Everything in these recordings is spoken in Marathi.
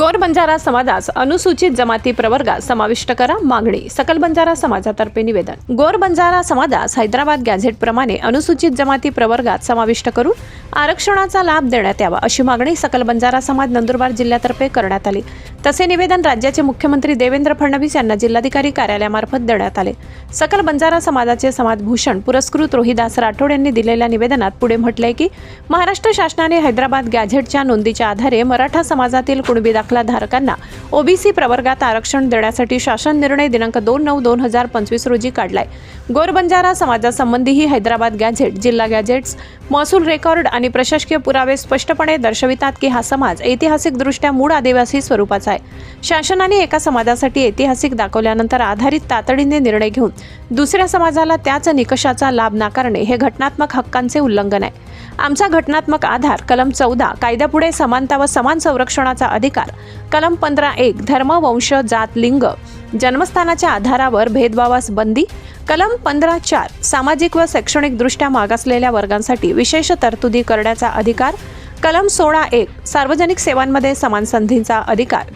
गोर बंजारा समाजास अनुसूचित जमाती प्रवर्गात समाविष्ट करा मागणी. सकल बंजारा समाजातर्फे निवेदन. गोर बंजारा समाजास हैदराबाद गॅझेट प्रमाणे अनुसूचित जमाती प्रवर्गात समाविष्ट करून आरक्षणाचा लाभ देण्यात यावा अशी मागणी सकल बंजारा समाज नंदुरबार जिल्ह्यातर्फे करण्यात आली. तसे निवेदन राज्याचे मुख्यमंत्री देवेंद्र फडणवीस यांना जिल्हाधिकारी कार्यालयामार्फत देण्यात आले. सकल बंजारा समाजाचे समाजभूषण पुरस्कृत रोहिदास राठोड यांनी दिलेल्या निवेदनात पुढे म्हटलंय की महाराष्ट्र शासनाने हैदराबाद गॅझेटच्या नोंदीच्या आधारे मराठा समाजातील कुणबी दाखला धारकांना ओबीसी प्रवर्गात आरक्षण देण्यासाठी शासन निर्णय दिनांक दोन नऊ दोन हजार पंचवीस रोजी काढलाय. गोरबंजारा समाजासंबंधीही हैदराबाद गॅझेट जिल्हा गॅझेट्स महसूल रेकॉर्ड आणि प्रशासकीय पुरावे स्पष्टपणे दर्शवितात की हा समाज ऐतिहासिकदृष्ट्या मूळ आदिवासी स्वरूपाचा आहे. शासनाने एका समाजासाठी ऐतिहासिक दाखवल्यानंतर आधारित तातडीने निर्णय घेऊन दुसऱ्या समाजाला त्याच निकषाचा लाभ नाकारणे हे घटनात्मक हक्कांचे उल्लंघन आहे. आमचा घटनात्मक आधार कलम चौदा कायद्यापुढे समानता व समान संरक्षणाचा अधिकार कलम पंधरा एक धर्म वंश जात लिंग जन्मस्थानाच्या आधारावर भेदभावास बंदी कलम पंधरा चार सामाजिक व शैक्षणिकदृष्ट्या मागासलेल्या वर्गांसाठी विशेष तरतुदी करण्याचा अधिकार कलम सोळा एक सार्वजनिक सेवांमध्ये समान संधींचा अधिकार.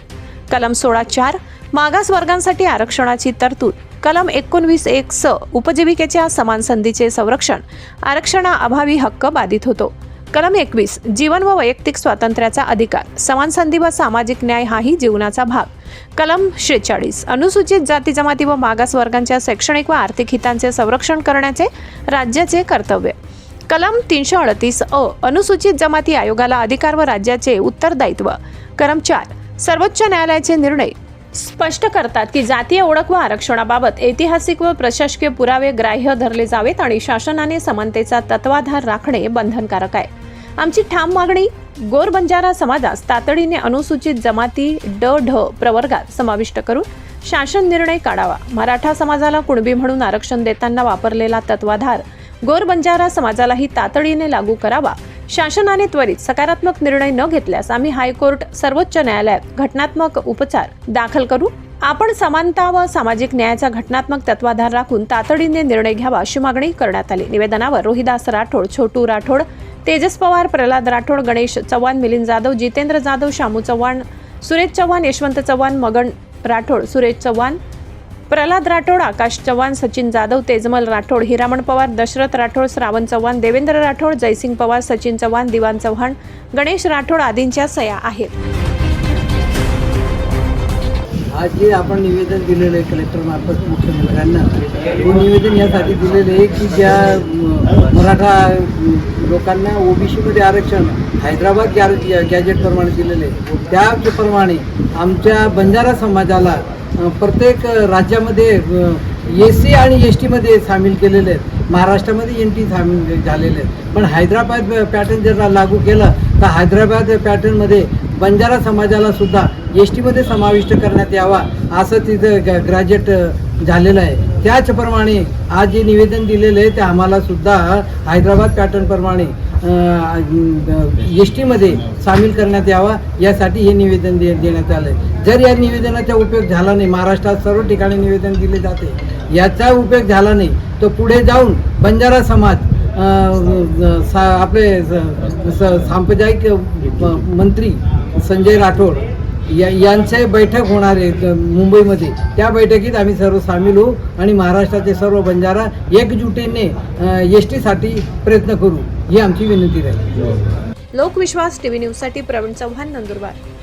कलम सोळा चार मागास वर्गांसाठी आरक्षणाची तरतूद कलम एकोणवीस एक स उपजीविकेच्या समान संधीचे संरक्षण आरक्षणाअभावी हक्क बाधित होतो. कलम एकवीस जीवन व वैयक्तिक स्वातंत्र्याचा अधिकार समान संधी व सामाजिक न्याय हाही जीवनाचा भाग. कलम शेचाळीस अनुसूचित जाती जमाती व मागास वर्गांच्या शैक्षणिक व आर्थिक हितांचे संरक्षण करण्याचे राज्याचे कर्तव्य. कलम तीनशे अडतीस अ अनुसूचित जमाती आयोगाला अधिकार व राज्याचे उत्तरदायित्व. कलम चार सर्वोच्च न्यायालयाचे निर्णय. स्पष्ट करतात की जातीय ओळख व आरक्षणाबाबत ऐतिहासिक व प्रशासकीय पुरावे ग्राह्य धरले जावेत आणि शासनाने समानतेचा तत्वाधार राखणे बंधनकारक आहे. आमची ठाम मागणी गोर बंजारा समाजास तातडीने अनुसूचित जमाती ड ढ प्रवर्गात समाविष्ट करून शासन निर्णय काढावा. मराठा समाजाला कुणबी म्हणून आरक्षण देताना वापरलेला तत्वाधार गोर बंजारा समाजालाही तातडीने लागू करावा. शासनाने त्वरित सकारात्मक निर्णय न घेतल्यास आम्ही हायकोर्ट सर्वोच्च न्यायालयात घटनात्मक उपचार दाखल करू. आपण समानता व सामाजिक न्यायाचा घटनात्मक तत्वाधार राखून तातडीने निर्णय घ्यावा अशी मागणी करण्यात आली. निवेदनावर रोहिदास राठोड छोटू राठोड तेजस पवार प्रल्हाद राठोड गणेश चव्हाण मिलिंद जाधव जितेंद्र जाधव शामू चव्हाण सुरेश चव्हाण यशवंत चव्हाण मगन राठोड सुरेश चव्हाण प्रल्हाद राठोड आकाश चव्हाण सचिन जाधव तेजमल राठोड हिरामण पवार दशरथ राठोड श्रावण चव्हाण देवेंद्र राठोड जयसिंग पवार सचिन चव्हाण दिवान चव्हाण गणेश राठोड आदींच्या सया आहेत. आज जे आपण निवेदन दिलेलं आहे कलेक्टर मार्फत मुख्यमंत्र्यांना हे निवेदन यासाठी दिलेलं आहे की ज्या मराठा लोकांना ओबीसीमध्ये आरक्षण हैदराबाद गॅर गॅजेटप्रमाणे दिलेलं आहे. त्याप्रमाणे आमच्या बंजारा समाजाला प्रत्येक राज्यामध्ये एस सी आणि एस टीमध्ये सामील केलेले आहेत महाराष्ट्रामध्ये एन टी सामील झालेले आहेत पण हैदराबाद पॅटर्न जर लागू केलं तर हैदराबाद पॅटर्नमध्ये बंजारा समाजाला सुद्धा एस टीमध्ये समाविष्ट करण्यात यावा असं तिथं ग ग्रॅज्युएट झालेलं आहे. त्याचप्रमाणे आज जे निवेदन दिलेलं आहे ते आम्हाला सुद्धा हैदराबाद पॅटर्नप्रमाणे एस टीमध्ये सामील करण्यात यावा यासाठी हे निवेदन दे देण्यात आलं आहे जर या निवेदनाचा उपयोग झाला नाही महाराष्ट्रात सर्व ठिकाणी निवेदन दिले जाते याचा उपयोग झाला नाही तर पुढे जाऊन बंजारा समाज सा आपले स- स- सांप्रदायिक म- मंत्री संजय राठोड या यांचे बैठक होणार आहे मुंबईमध्ये. त्या बैठकीत आम्ही सर्व सामील होऊ आणि महाराष्ट्राचे सर्व बंजारा एकजुटीने एस टीसाठी प्रयत्न करू ही आमची विनंती राहील. लोकविश्वास टीव्ही न्यूजसाठी प्रवीण चव्हाण नंदुरबार.